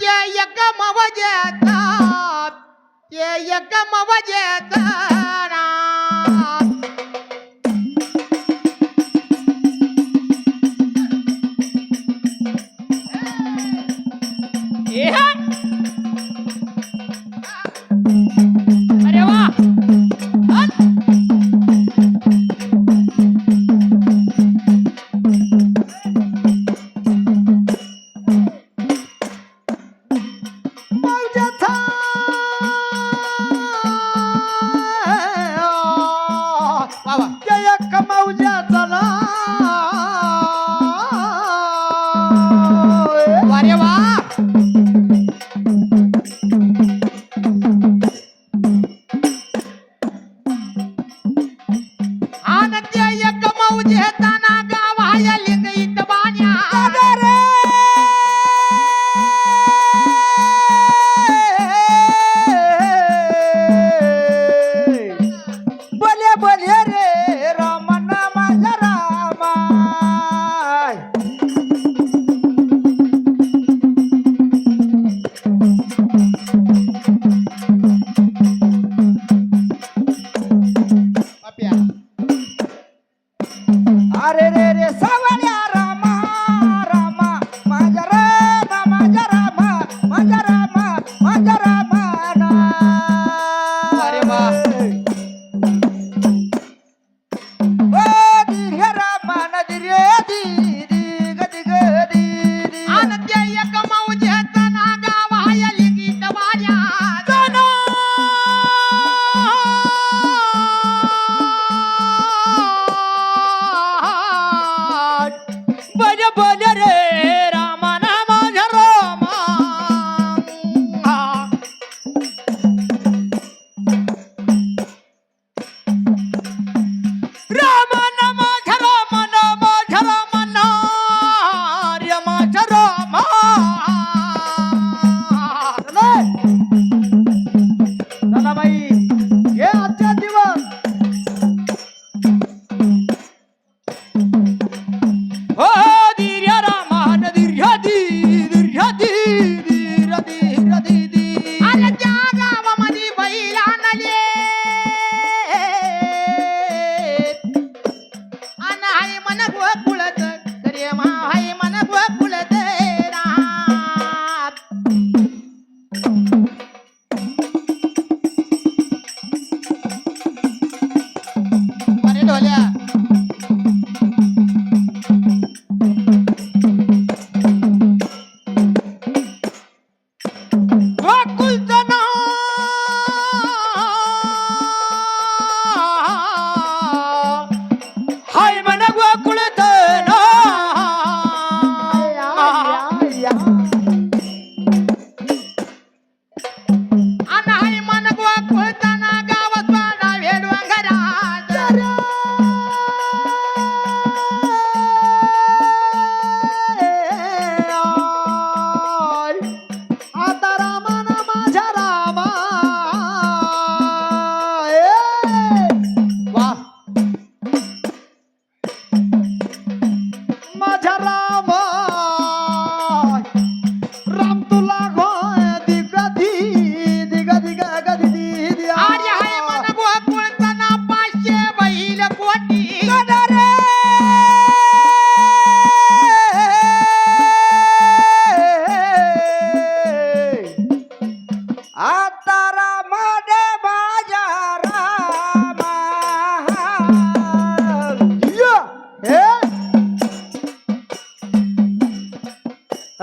యజ్ఞమవ చేత ఏ యజ్ఞమవ చేత నా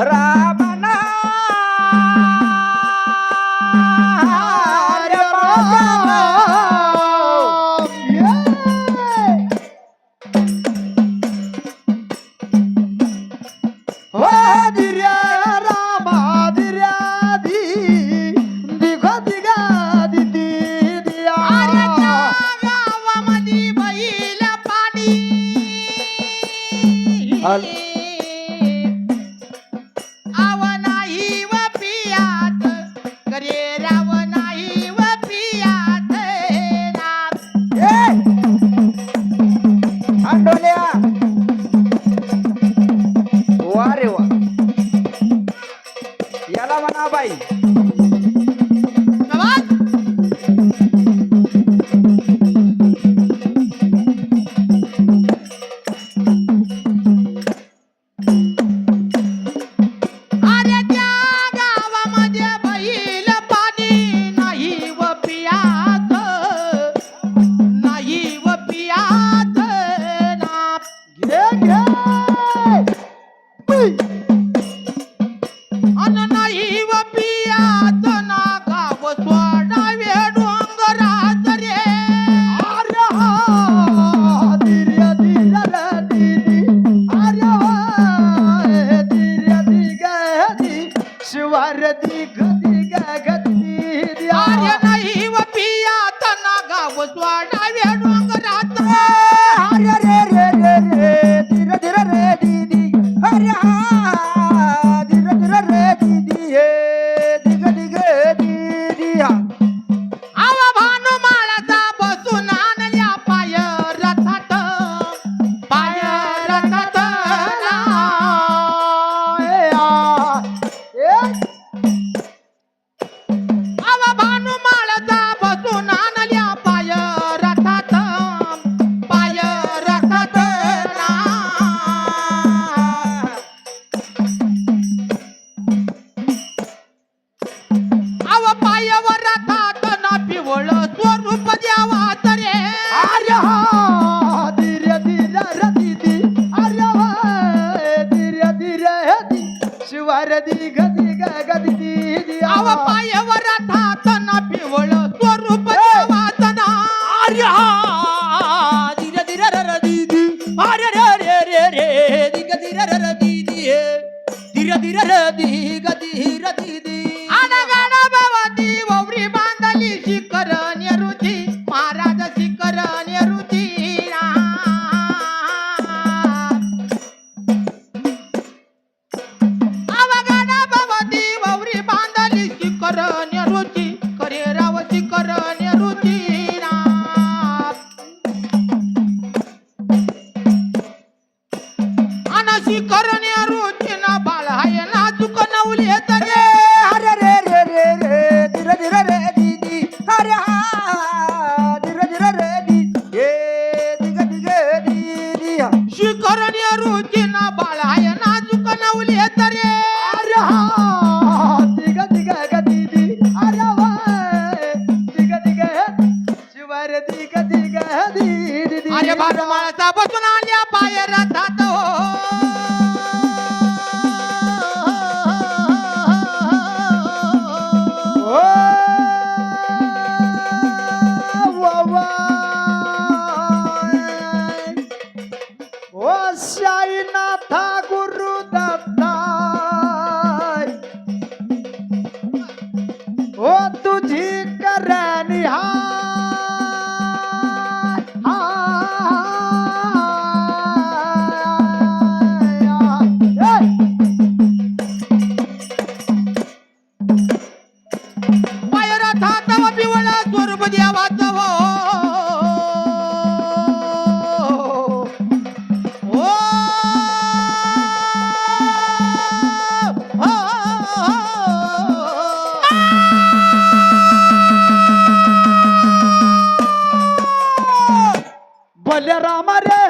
ra दी दिग दिग दीड अरे बाबा माणसा बसून आल्या पाय रथात हो Tá मला स्वरूप द्यावा हो. हो. हो. बलराम रे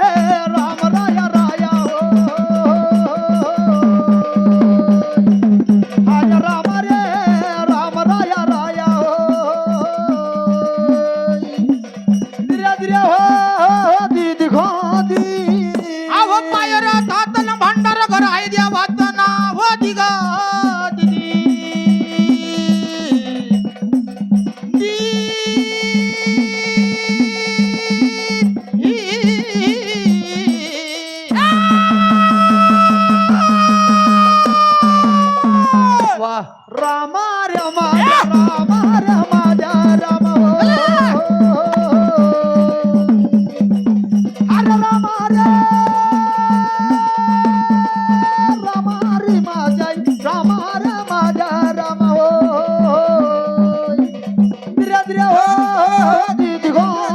রাম রাম রাম রাম রাম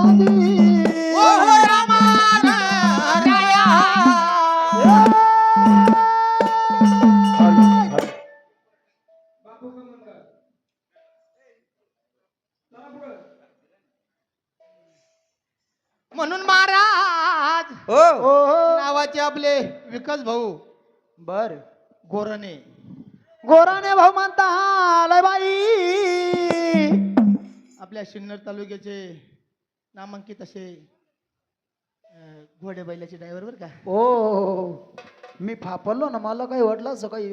Thank you. नावाचे आपले विकास भाऊ. बर. गोरणे. गोराने भाऊ म्हणता आलाय बाई. आपल्या सिन्नर तालुक्याचे नामांकित असे घोडे बैलाचे ड्रायव्हर बरं का. हो. मी फापरलो ना मला काही वाटलं असं काही